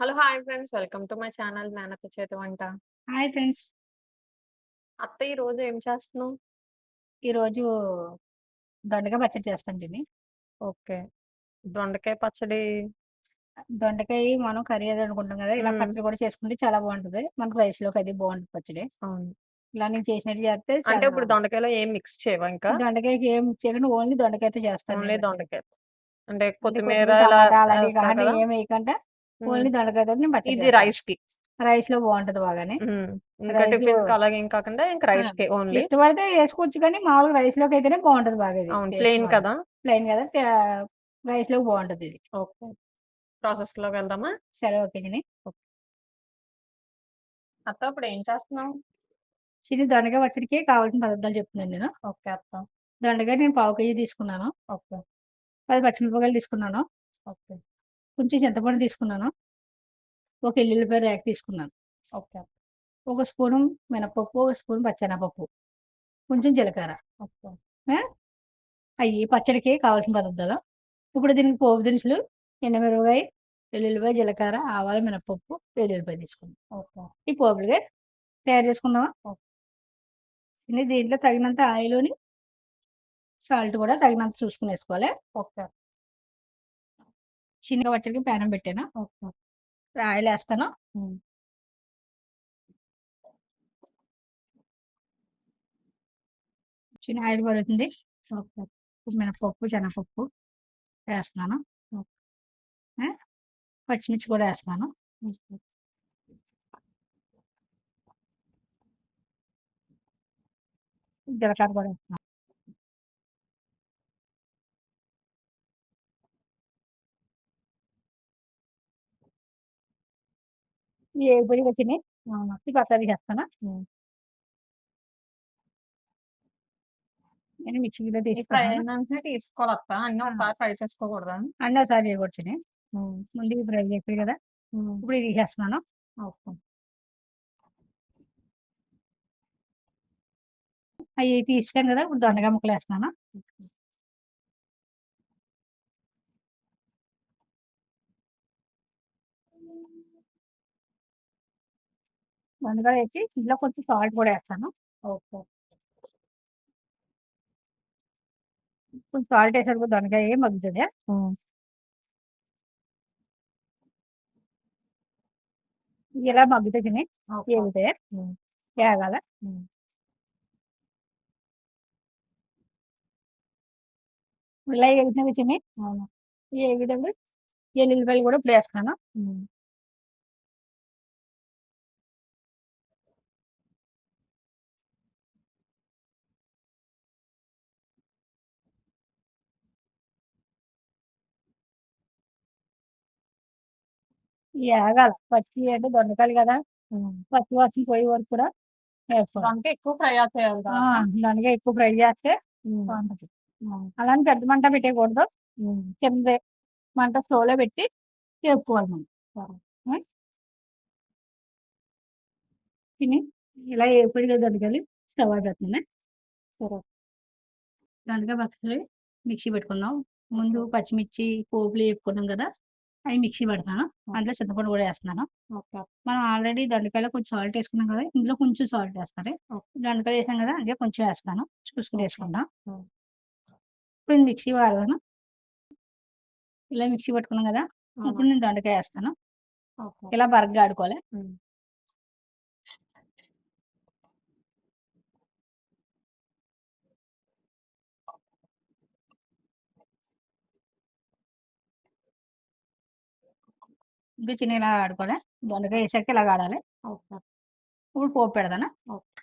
Hello! Hi friends. Welcome to my channel మేనత్త చేతి వంట. Hi friends. అత్త ఈరోజు ఏం చేస్తున్నావు? ఈరోజు దొండకాయ పచ్చడి చేస్తాను చిన్ని. ఓకే. దొండకాయ పచ్చడి దొండకాయ మనం కర్రీ అది అనుకుంటాం కదా! ఇలా. పచ్చడి కూడా చేసుకుంటే చాలా బావుంటది. మనకు రైస్‌లోకి అది బావుంటది పచ్చడి. అవును. ఇలా నేను చేసినట్టు చేస్తే అంటే చాలా ఇప్పుడు దొండకాయలో ఏం మిక్స్ చేయవా ఇంకా? దొండకాయకి ఏం చేయకుండా ఓన్లీ దొండకాయతో చేస్తాను ఓన్లీ నేను పచ్చడి. దొండకాయ. అంటే అంటే కొత్తిమీర కొత్తిమీర, ఇలా టమాటా అలాంటివి ఏస్తావు కాకుండా కదా! ఏమి ఎయకుండా ఓన్లీ దొండకాయతోటి నేను పచ్చడి ఇది చేస్తాను. రైస్‌కి. రైస్‌లో బావుంటది బాగానే. హ్మ్. ఇంకా రైసు అలాగ ఏం కాకుండా ఇంక ఆ! రైస్‌కే ఓన్లీ. ఇష్టపడితే ఏసుకోవచ్చు కానీ మామూలుగా రైస్‌లోకి అయితేనే బావుంటది బాగా ఇది. అవును. బావుంటది. కదా! ప్లెయిన్ కదా! ట రైస్‌లోకి బావుంటది ఇది. ఓకే. ప్రాసెస్‌లోకి వెళ్దామా? సరే ఓకే. ఓకే. అత్త ఇప్పుడు ఏం చేస్తున్నావు? చిన్ని దొండకాయ పచ్చడికి కావాల్సిన పదార్థాలు చెప్తున్నాను నేను. ఓకే అత్త. దొండకాయ నేను పావు కేజీ తీసుకున్నాను. ఓకే. 10 పచ్చిమిరపకాయలు తీసుకున్నాను. ఓకే. కొంచెం చింతపండు తీసుకున్నాను. ఒక ఎల్లుల్లిపాయ రేఖ తీసుకున్నాను. ఓకే. ఒక స్పూను మినపప్పు, ఒక స్పూన్ పచ్చెనపప్పు, కొంచెం జీలకర్ర. అయ్యి పచ్చడికి కావాల్సిన పదార్థాలు. ఇప్పుడు దీనికి పోపు దినుసులు ఎండుమిరపకాయ, ఎల్లుల్లిపాయ, జీలకర్ర, ఆవాలు, మినపప్పు, వెల్లుల్లిపాయ తీసుకున్నాం. ఓకే. ఈ పోపులుగా తయారు చేసుకుందామా? దీంట్లో తగినంత ఆయిలుని సాల్ట్ కూడా తగినంత చూసుకొని ఏసుకోవాలి. ఓకే. చిన్నగా పచ్చడికి ప్యానం పెట్టాను. ఆయిల్ వేస్తాను చిన్న ఆయిల్ పడుతుంది మినపప్పు, శనగపప్పు వేస్తున్నాను. ఓకే. పచ్చిమిర్చి కూడా వేస్తున్నాను. జీలకర్ర కూడా నేను మిక్సీలో ఈ ఫ్రై తీసుకున్నాను. అయిన వెంటనే తీసుకోవాలి అత్త. అన్నీ ఆ! ఒకసారి ఫ్రై చేసుకోకూడదా? అన్నీ ఒకసారి. ముందు ఫ్రై కదా! ఇప్పుడు తీసేస్తున్నాను. ఓకే. అయి తీసేసాను కదా! ఇప్పుడు దొండకాయ ముక్కలేస్తున్నాను. ఓకే. దొండకాయ ఏసి ఇందులో కొంచెం సాల్ట్ కూడా ఏస్తాను. ఓకే. కొంచెం సాల్ట్ ఏసాక దొండకాయ మగ్గుతది. ఇలా. ఏగుతాయి. హ్మ్. ఏగాల. ఇలా చిన్ని. అవును. ఏగేటప్పుడు ఎల్లుల్లిపాయలు కూడా ఇప్పుడు ఏస్తున్నాను. ఏగాల. పచ్చియి అంటే దొండకాయలు కదా! హ్మ్. పచ్చి వాసన పోయే వరకు కూడా వేసుకోవాలి. దొండకాయ ఎక్కువ చేయాలి ఆ! ఎక్కువ ఫ్రై చేస్తే హ్మ్. బావుంటది. పెద్ద మంట పెట్టేయకూడదు. హ్మ్. చిన్నదే మంట స్లోలో పెట్టి వేపుకోవాలి మనం. సరే. చిన్ని ఇలా ఏగిపోయాయి కదా దొండకాయలు స్టవ్. సరే. దొండకాయ పచ్చడి మిక్సీ పెట్టుకుందాం. ముందు ఓకే. పచ్చిమిర్చి పోపులు ఏపుకున్నాం కదా! అయి మిక్సీ పెడతాను. అందులో చింతపండు కూడా ఏస్తున్నాను. ఓకే. మనం ఆల్రెడీ దొండకాయలో కొంచెం సాల్ట్ ఏసుకున్నాం కదా! ఇందులో కొంచెం సాల్ట్ ఏస్తాను. ఓకే. దొండకాయ ఏసాం కదా! అదే కొంచెం ఏస్తాను. చూసుకొని. హ్మ్. ఇప్పుడు నేను మిక్సీ వాడతాను. ఇలా మిక్సీ పట్టుకున్నాం కదా! ఇప్పుడు నేను దొండకాయ ఏస్తాను. ఓకే. ఇలా బరకగా ఆడుకోవాలి. హ్మ్. ఇంకా చిన్నగా ఇలా ఆడుకోవాలి. దొండకాయ ఏసాక ఇలాగ ఆడాలి. ఇప్పుడు పోపు పెడతాను. ఓకే.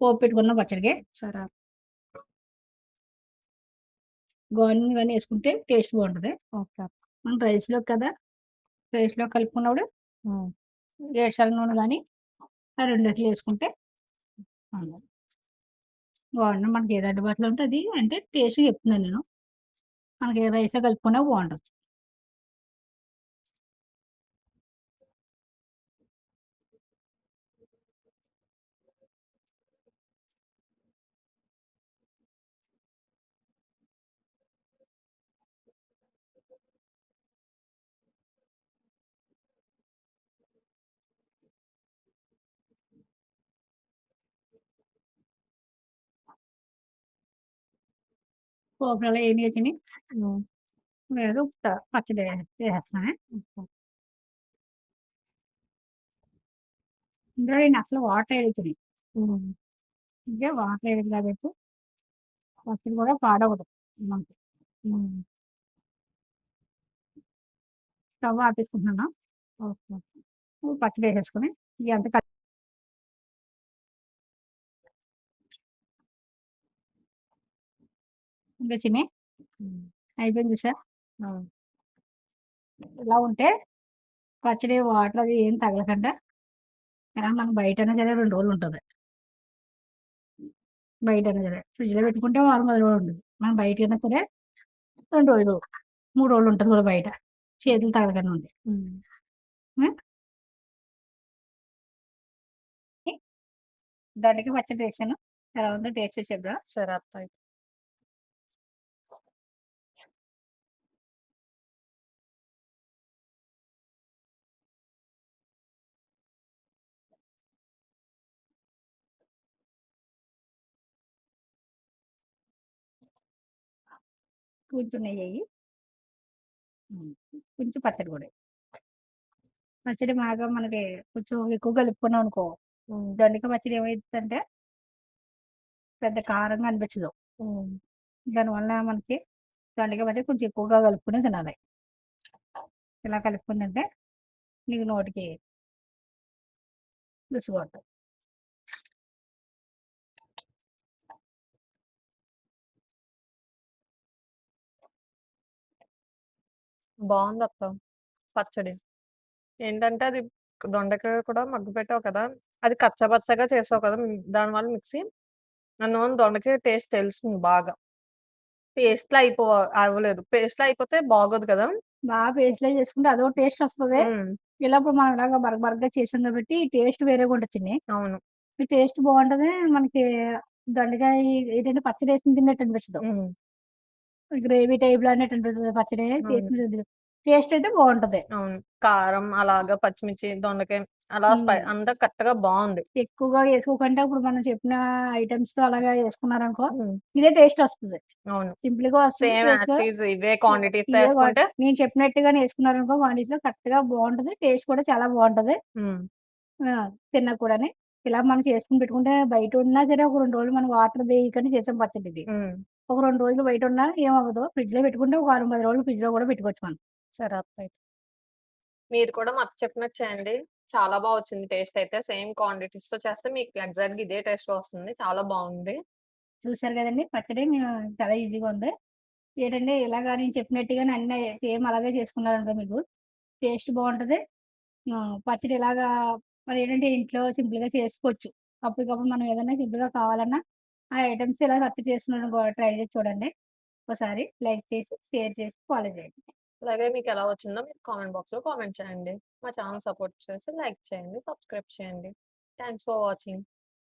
పోపు పెట్టుకున్నాం పచ్చడికి. సరే. గాని ఏసుకుంటే టేస్ట్ బావుంటది. ఓకే. మనం రైస్‌లోకి కదా! రైస్‌లో కలుపుకున్నప్పుడు. ఏడుశనగ నూనె ఆ రెండిట్లో ఏసుకుంటే బావుంటది. బావుంటది. మనకి ఏది అందుబాటులో ఉంటే అది అంటే టేస్ట్ చెప్తున్నాను నేను. మనకి రైస్‌లో కలుపుకున్నా బావుంటది. పోపులలో ఏయనియొచ్చినియి. హ్మ్. లేదు పచ్చడి చేసేస్తున్నానే. ఓకే. ఇందులో నేను అసలు వాటర్. హ్మ్. అంటే వాటర్ ఎయలేదు కాబట్టి పచ్చడి కూడా మనకి. హ్మ్. స్టవ్ ఆపేసుకుంటున్నాను. పచ్చడి ఏసేసుకొని ఇయంతా కల్ ఇంకా చిన్ని. అయిపోయింది? ఆ! ఇలా ఉంటే పచ్చడి వాటర్ అది ఏం తగలకుండా ఇలా మనం బయటైనా సరే 2 రోజులు ఉంటది. బయటైనా సరే. ఫ్రిడ్జ్‌లో పెట్టుకుంటే వారం 10 రోజులు ఉంటది. మనం బయటైనా సరే 2 రోజులు, 3 రోజులు ఉంటది కూడా బయట. చేతులు తగలకుండా. హ్మ్. దొండకాయ పచ్చడి చేశాను. ఎలా ఉందో టేస్ట్ చూసి చెప్దువా? సరే అత్తయ్య. కొంచెం. హ్మ్. కొంచెం పచ్చడి కూడా. పచ్చడి బాగా మనకి కొంచెం ఎక్కువ కలుపుకున్నాం అనుకో. దొండకాయ పచ్చడి ఏమైద్దంటే పెద్ద కారంగా అనిపించదు. దానివల్ల మనకి దొండకాయ పచ్చడి కొంచెం ఎక్కువగా కలుపుకొని తినాలి. ఇలా కలుపుకొని తింటే నీకు నోటికి రుచిగా ఉంటది. బావుందక్క పచ్చడి. ఏంటంటే అది దొండకాయ కూడా మగ్గపెట్టావు కదా! అది కచ్చా పచ్చాగా చేసావు కదా! హ్మ్. దానివల్ల మిక్సీ అందువల్ల దొండకాయ టేస్ట్ తెలిసింది బాగా. పేస్ట్‌లా అయిపో అవ్వలేదు. పేస్ట్‌లా అయిపోతే బాగోదు కదా! బాగా పేస్ట్‌లా చేసుకుంటే అదో టేస్ట్ వస్తది. హ్మ్. ఇలా ఇప్పుడు మనం ఇలాగ బరక బరకగా చేసాం కాబట్టి టేస్ట్ వేరేగా ఉంటది చిన్ని. అవును. ఈ టేస్ట్ బావుంటది. మనకి దొండకాయ ఏంటంటే పచ్చడి ఏసుకొని తిన్నట్టు. హ్మ్. గ్రేవీ టైప్‌లో అన్నట్టు అనిపిస్తది పచ్చడి. టేస్ట్ టేస్ట్ అయితే బావుంటది. అవును. కారం అలాగా పచ్చిమిర్చి, దొండకాయ అలా స్పై హ్మ్. అంతా కరెక్ట్‌గా బావుంది. ఎక్కువగా ఏసుకోకుండా ఇప్పుడు మనం చెప్పిన ఐటెమ్స్‌తో అలాగా ఏసుకున్నారనుకో, హ్మ్. ఇదే టేస్ట్ వస్తది. అవును. సింపుల్‌గా వస్తది. సేమ్ యాస్ టేస్ట్‌గా టీజ్ ఇవే క్వాంటిటీస్‌తో ఇవే క్వా ఏసుకుంటే నేను చెప్పినట్టుగానే ఏసుకున్నారనుకో క్వాంటిటీస్‌లో కరెక్ట్‌గా బావుంటది. టేస్ట్ కూడా చాలా బావుంటది. హ్మ్. ఆ! తిన్నా కూడాని. ఇలా మనం చేసుకొని పెట్టుకుంటే బయట ఉన్నా సరే ఒక 2 రోజులు మనం వాటర్ వేయకనే చేసాం పచ్చడి ఇది. ఒక 2 రోజులు బయట ఉన్నా ఏమవ్వదు. ఫ్రిడ్జ్‌లో పెట్టుకుంటే ఒక వారం 10 రోజులు ఫ్రిడ్జ్‌లో కూడా పెట్టుకోవచ్చు మనం. సరే అత్తయ్య. మీరు కూడా మా అత్త చెప్పినట్టు చేయండి. చాలా బా వచ్చింది టేస్ట్ అయితే. సేమ్ క్వాంటిటీస్‌తో చేస్తే మీకు ఎగ్జాక్ట్‌గా ఇదే టేస్ట్ వస్తుంది. చాలా బావుంది. చూసారు కదండీ! పచ్చడి నేను చాలా ఈజీగా ఉంది. ఏంటంటే ఇలాగా నేను చెప్పినట్టుగానే అన్నీ సేమ్ అలాగే చేసుకున్నారనుకో మీకు టేస్ట్ బావుంటది. ఆహ్, పచ్చడి ఇలాగా మరేంటంటే ఇంట్లో సింపుల్‌గా చేసుకోవచ్చు. అప్పటికప్పుడు మనం ఏదైనా సింపుల్‌గా కావాలన్నా ఆ ఐటమ్స్ ఇలా పచ్చడి చేసుకున్నారనుకో ట్రై చేసి చూడండి. ఒకసారి లైక్ చేసి, షేర్ చేసి, ఫాలో చేయండి. అలాగే మీకు ఎలా వచ్చిందో మీరు కామెంట్ బాక్స్‌లో కామెంట్ చేయండి. మా ఛానల్ సపోర్ట్ చేసి లైక్ చేయండి, సబ్స్క్రైబ్ చేయండి. Thanks for watching.